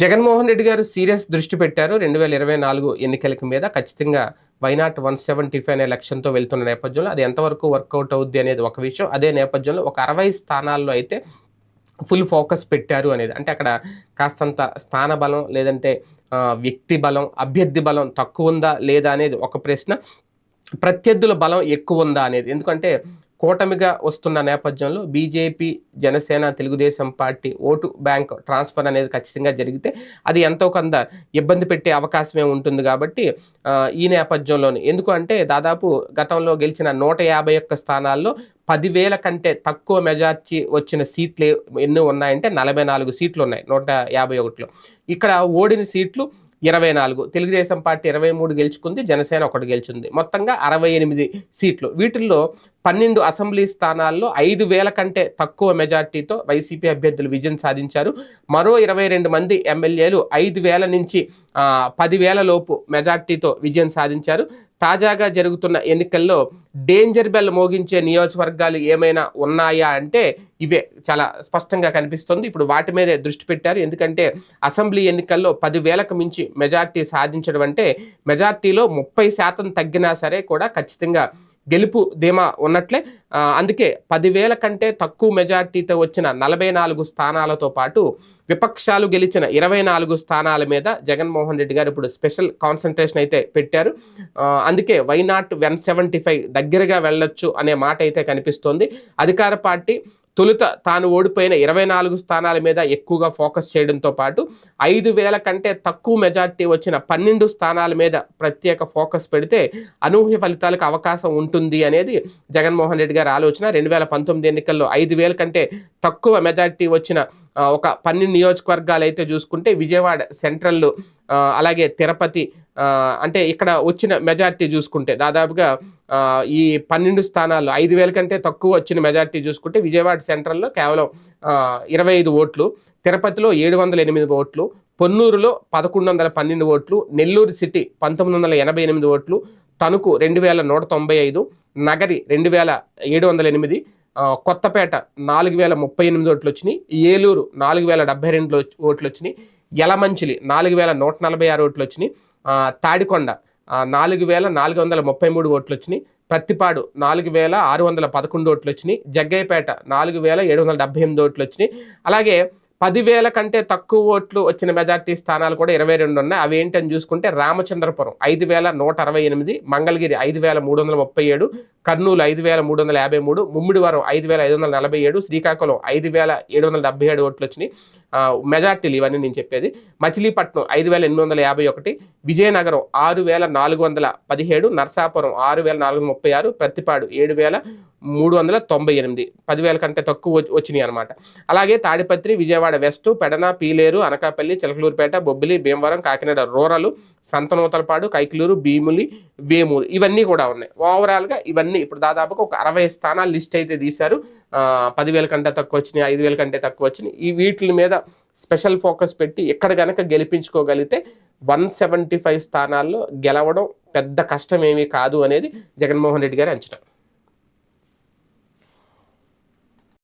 జగన్మోహన్ రెడ్డి గారు సీరియస్ దృష్టి పెట్టారు. రెండు వేల ఇరవై నాలుగు ఎన్నికలకి మీద ఖచ్చితంగా వైనాట్ వన్ సెవెంటీ ఫైవ్ అనే లక్ష్యంతో వెళ్తున్న నేపథ్యంలో అది ఎంతవరకు వర్కౌట్ అవుద్ది అనేది ఒక విషయం. అదే నేపథ్యంలో ఒక అరవై స్థానాల్లో అయితే ఫుల్ ఫోకస్ పెట్టారు అనేది. అంటే అక్కడ కాస్తంత స్థాన బలం లేదంటే వ్యక్తి బలం అభ్యర్థి బలం తక్కువ ఉందా లేదా అనేది ఒక ప్రశ్న. ప్రత్యర్థుల బలం ఎక్కువ ఉందా అనేది. ఎందుకంటే కూటమిగా వస్తున్న నేపథ్యంలో BJP Janasena Telugu Desam party vote bank transfer అనేది ఖచ్చితంగా జరిగితే అది ఎంతో కొంత ఇబ్బంది పెట్టే అవకాశమే ఉంటుంది కాబట్టి ఈ నేపథ్యంలోనే. ఎందుకంటే దాదాపు గతంలో గెలిచిన నూట యాభై ఒక్క స్థానాల్లో పదివేల కంటే తక్కువ మెజార్టీ వచ్చిన సీట్లు ఎన్ని ఉన్నాయంటే నలభై నాలుగు సీట్లు ఉన్నాయి నూట యాభై ఒకటిలో. ఇక్కడ ఓడిన సీట్లు ఇరవై నాలుగు. తెలుగుదేశం పార్టీ ఇరవై మూడు గెలుచుకుంది జనసేన ఒకటి గెలుచుంది. మొత్తంగా అరవై ఎనిమిది సీట్లు. వీటిల్లో పన్నెండు అసెంబ్లీ స్థానాల్లో ఐదు వేల కంటే తక్కువ మెజార్టీతో వైసీపీ అభ్యర్థులు విజయం సాధించారు. మరో ఇరవై రెండు మంది ఎమ్మెల్యేలు ఐదు వేల నుంచి పదివేల లోపు మెజార్టీతో విజయం సాధించారు. తాజాగా జరుగుతున్న ఎన్నికల్లో డేంజర్ బెల్ మోగించే నియోజకవర్గాలు ఏమైనా ఉన్నాయా అంటే ఇవే చాలా స్పష్టంగా కనిపిస్తుంది. ఇప్పుడు వాటి మీదే దృష్టి పెట్టారు. ఎందుకంటే అసెంబ్లీ ఎన్నికల్లో పదివేలకు మించి మెజార్టీ సాధించడం అంటే మెజార్టీలో ముప్పై శాతం తగ్గినా సరే కూడా ఖచ్చితంగా గెలుపు ధీమా ఉన్నట్లే. అందుకే పదివేల కంటే తక్కువ మెజార్టీతో వచ్చిన నలభై నాలుగు స్థానాలతో పాటు విపక్షాలు గెలిచిన ఇరవై నాలుగు స్థానాల మీద జగన్మోహన్ రెడ్డి గారు ఇప్పుడు స్పెషల్ కాన్సన్ట్రేషన్ అయితే పెట్టారు. అందుకే why not one seventy five దగ్గరగా వెళ్ళొచ్చు అనే మాట అయితే కనిపిస్తోంది. అధికార పార్టీ తొలుత తాను ఓడిపోయిన ఇరవై నాలుగు స్థానాల మీద ఎక్కువగా ఫోకస్ చేయడంతో పాటు ఐదు వేల కంటే తక్కువ మెజార్టీ వచ్చిన పన్నెండు స్థానాల మీద ప్రత్యేక ఫోకస్ పెడితే అనూహ్య ఫలితాలకు అవకాశం ఉంటుంది అనేది జగన్మోహన్ రెడ్డి గారి ఆలోచన. రెండు వేల పంతొమ్మిది ఎన్నికల్లో ఐదు వేల కంటే తక్కువ మెజార్టీ వచ్చిన ఒక పన్నెండు నియోజకవర్గాలు అయితే చూసుకుంటే విజయవాడ సెంట్రల్ అలాగే తిరుపతి అంటే ఇక్కడ వచ్చిన మెజార్టీ చూసుకుంటే దాదాపుగా ఈ పన్నెండు స్థానాల్లో ఐదు వేల కంటే తక్కువ వచ్చిన మెజార్టీ చూసుకుంటే విజయవాడ సెంట్రల్లో కేవలం ఇరవై ఐదు ఓట్లు తిరుపతిలో ఏడు వందల ఎనిమిది ఓట్లు పొన్నూరులో పదకొండు వందల పన్నెండు ఓట్లు నెల్లూరు సిటీ పంతొమ్మిది వందల ఎనభై ఎనిమిది ఓట్లు తణుకు రెండు వేల నూట తొంభై ఐదు నగరి రెండు వేల ఏడు వందల ఎనిమిది కొత్తపేట నాలుగు వేల ముప్పై ఎనిమిది ఓట్లు వచ్చినాయి ఏలూరు నాలుగు వేల డెబ్బై రెండు ఓట్లు వచ్చినాయి యలమంచిలి నాలుగు వేల నూట నలభై ఆరు ఓట్లు వచ్చినాయి తాడికొండ నాలుగు వేల నాలుగు వందల ముప్పై మూడు ఓట్లు వచ్చినాయి ప్రత్తిపాడు నాలుగు వేల ఆరు వందల పదకొండు ఓట్లు వచ్చినాయి జగ్గయ్యపేట నాలుగు వేల ఏడు వందల డెబ్బై ఎనిమిది ఓట్లు వచ్చినాయి. అలాగే పదివేల కంటే తక్కువ ఓట్లు వచ్చిన మెజార్టీ స్థానాలు కూడా ఇరవై రెండు ఉన్నాయి. అవి ఏంటని చూసుకుంటే రామచంద్రపురం ఐదు వేల నూట అరవై ఎనిమిది మంగళగిరి ఐదు వేల మూడు వందల ముప్పై ఏడు కర్నూలు ఐదు వేల మూడు వందల యాభై మూడు ముమ్మిడివరం ఐదు వేల ఐదు వందల నలభై ఏడు శ్రీకాకుళం ఐదు వేల ఏడు వందల డెబ్బై ఏడు ఓట్లు వచ్చినాయి. మెజార్టీలు ఇవన్నీ నేను చెప్పేది. మచిలీపట్నం ఐదు వేల ఎనిమిది వందల యాభై ఒకటి విజయనగరం ఆరు వేల నాలుగు వందల పదిహేడు నర్సాపురం ఆరు వేల నాలుగు వందల ముప్పై ఆరు ప్రత్తిపాడు ఏడు వేల మూడు వందల తొంభై ఎనిమిది. పదివేల కంటే తక్కువ వచ్చి- వచ్చినాయి అనమాట అలాగే తాడిపత్రి విజయవాడ వెస్ట్ పెడన పీలేరు అనకాపల్లి చిలకలూరుపేట బొబ్బిలి భీమవరం కాకినాడ రూరల్ సంతనూతలపాడు కైకిలూరు భీములి వేమూరు ఇవన్నీ కూడా ఉన్నాయి. ఓవరాల్గా ఇవన్నీ ఇప్పుడు దాదాపుగా ఒక అరవై స్థానాలు లిస్ట్ అయితే తీశారు. పదివేల కంటే తక్కువ వచ్చినాయి ఐదు వేల కంటే తక్కువ వచ్చినాయి. ఈ వీటి మీద స్పెషల్ ఫోకస్ పెట్టి ఎక్కడ కనుక గెలిపించుకోగలిగితే వన్ సెవెంటీ ఫైవ్ స్థానాల్లో గెలవడం పెద్ద కష్టం ఏమీ కాదు అనేది జగన్మోహన్ రెడ్డి గారి అంచనా.